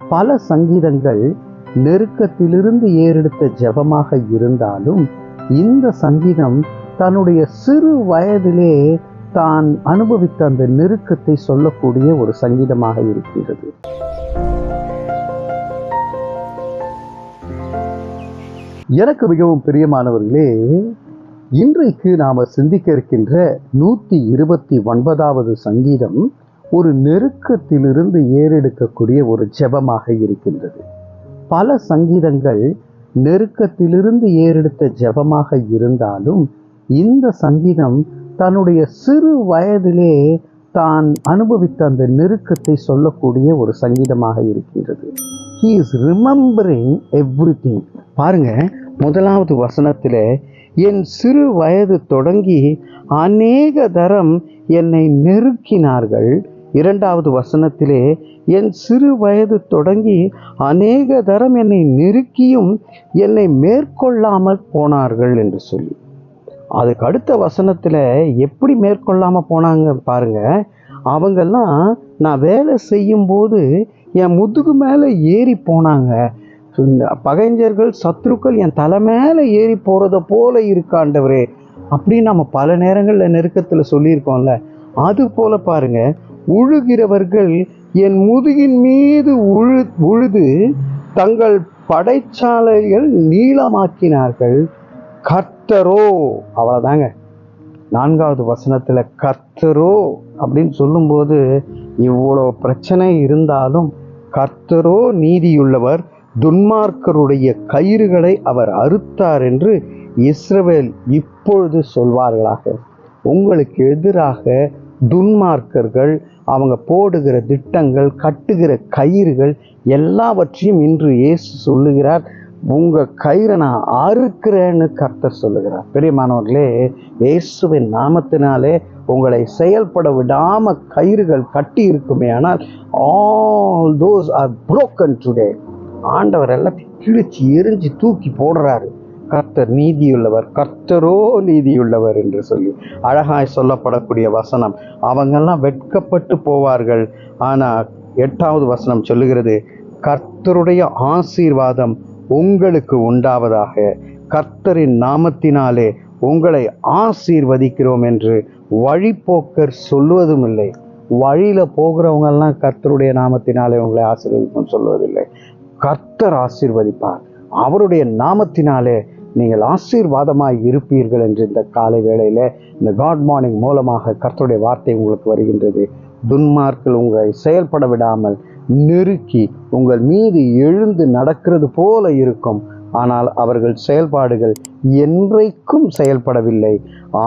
பல சங்கீதங்கள் நெருக்கத்திலிருந்து ஏறெடுத்த ஜெபமாக இருந்தாலும் இந்த சங்கீதம் தன்னுடைய சிறு வயதிலே தான் அனுபவித்த அந்த நெருக்கத்தை சொல்லக்கூடிய ஒரு சங்கீதமாக இருக்கிறது. எனக்கு மிகவும் பிரியமானவர்களே இன்றைக்கு நாம சிந்திக்க இருக்கின்ற நூத்தி இருபத்தி ஒன்பதாவது சங்கீதம் ஒரு நெருக்கத்திலிருந்து ஏறெடுக்கக்கூடிய ஒரு ஜெபமாக இருக்கின்றது. பல சங்கீதங்கள் நெருக்கத்திலிருந்து ஏறெடுத்த ஜெபமாக இருந்தாலும் இந்த சங்கீதம் தன்னுடைய சிறு வயதிலே தான் அனுபவித்த அந்த நெருக்கத்தை சொல்லக்கூடிய ஒரு சங்கீதமாக இருக்கின்றது. He is remembering everything பாருங்க முதலாவது வசனத்தில் என் சிறு வயது தொடங்கி அநேக தரம் என்னை நெருக்கினார்கள். இரண்டாவது வசனத்திலே என் சிறு வயது தொடங்கி அநேக தரம் என்னை நெருக்கியும் என்னை மேற்கொள்ளாமல் போனார்கள் என்று சொல்லி. அதுக்கு அடுத்த வசனத்தில் எப்படி மேற்கொள்ளாமல் போனாங்க பாருங்க. அவங்கெல்லாம் நான் வேலை செய்யும்போது என் முதுகு மேலே ஏறி போனாங்க. பகைஞர்கள் சத்ருக்கள் என் தலை மேலே ஏறி போகிறத போல இருக்காண்டவரே அப்படின்னு நம்ம பல நேரங்களில் நெருக்கத்தில் சொல்லியிருக்கோம்ல. அது போல பாருங்கள் உழுகிறவர்கள் என் முதுகின் மீது உழு உழுது தங்கள் படைச்சாலைகள் நீளமாக்கினார்கள். கர்த்தரோ அவ்வளோதாங்க நான்காவது வசனத்தில் கர்த்தரோ அப்படின்னு சொல்லும்போது இவ்வளோ பிரச்சனை இருந்தாலும் கர்த்தரோ நீதியுள்ளவர் துன்மார்க்கருடைய கயிறுகளை அவர் அறுத்தார் என்று இஸ்ரவேல் இப்பொழுது சொல்வார்களாக. உங்களுக்கு எதிராக துன்மார்க்கர்கள் அவங்க போடுகிற திட்டங்கள் கட்டுகிற கயிறுகள் எல்லாவற்றையும் இன்று இயேசு சொல்லுகிறார். உங்கள் கயிறை நான் அறுக்கிறேன்னு கர்த்தர் சொல்லுகிறார். பெரியமானவர்களே இயேசுவின் நாமத்தினாலே உங்களை செயல்பட விடாமல் கயிறுகள் கட்டி இருக்குமே ஆனால் all those are broken today ஆண்டவர் எல்லாத்தையும் கிழிச்சு எரிஞ்சு தூக்கி போடுறாரு. கர்த்தர் நீதியுள்ளவர் கர்த்தரோ நீதியுள்ளவர் என்று சொல்லி அழகாய் சொல்லப்படக்கூடிய வசனம். அவங்கெல்லாம் வெட்கப்பட்டு போவார்கள். ஆனால் எட்டாவது வசனம் சொல்லுகிறது கர்த்தருடைய ஆசீர்வாதம் உங்களுக்கு உண்டாவதாக. கர்த்தரின் நாமத்தினாலே உங்களை ஆசீர்வதிக்கிறோம் என்று வழிபோக்கர் சொல்லுவதும் இல்லை வழியில் போகிறவங்கெல்லாம் கர்த்தருடைய நாமத்தினாலே உங்களை ஆசீர்வதிக்கும் சொல்வதில்லை கர்த்தர் ஆசீர்வதிப்பார். அவருடைய நாமத்தினாலே நீங்கள் ஆசீர்வாதமாய் இருப்பீர்கள் என்று இந்த காலை வேளையில் இந்த காட் மார்னிங் மூலமாக கர்த்தருடைய வார்த்தை உங்களுக்கு வருகின்றது. துன்மார்க்கள் உங்களை செயல்பட விடாமல் நெருக்கி உங்கள் மீது எழுந்து நடக்கிறது போல இருக்கும். ஆனால் அவர்கள் செயல்பாடுகள் என்றைக்கும் செயல்படவில்லை.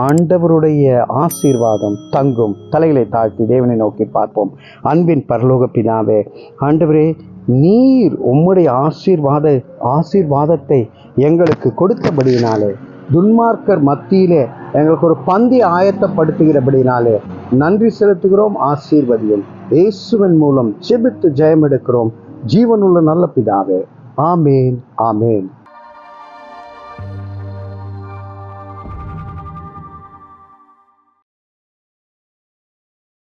ஆண்டவருடைய ஆசீர்வாதம் தங்கும். தலைகளை தாழ்த்தி தேவனை நோக்கி பார்ப்போம். அன்பின் பரலோக பினாவே ஆண்டவரே நீர் உம்முடைய ஆசீர்வாத ஆசீர்வாதத்தை எங்களுக்கு கொடுத்தபடியினாலே துன்மார்க்கர் மத்தியிலே எங்களுக்கு ஒரு பந்தி ஆயத்தப்படுத்துகிறபடினாலே நன்றி செலுத்துகிறோம் ஆசீர்வதியும். இயேசுவின் மூலம் செபித்து ஜெயம் எடுக்கிறோம் ஜீவனுள்ள நல்ல பிதாவே. ஆமேன் ஆமேன்.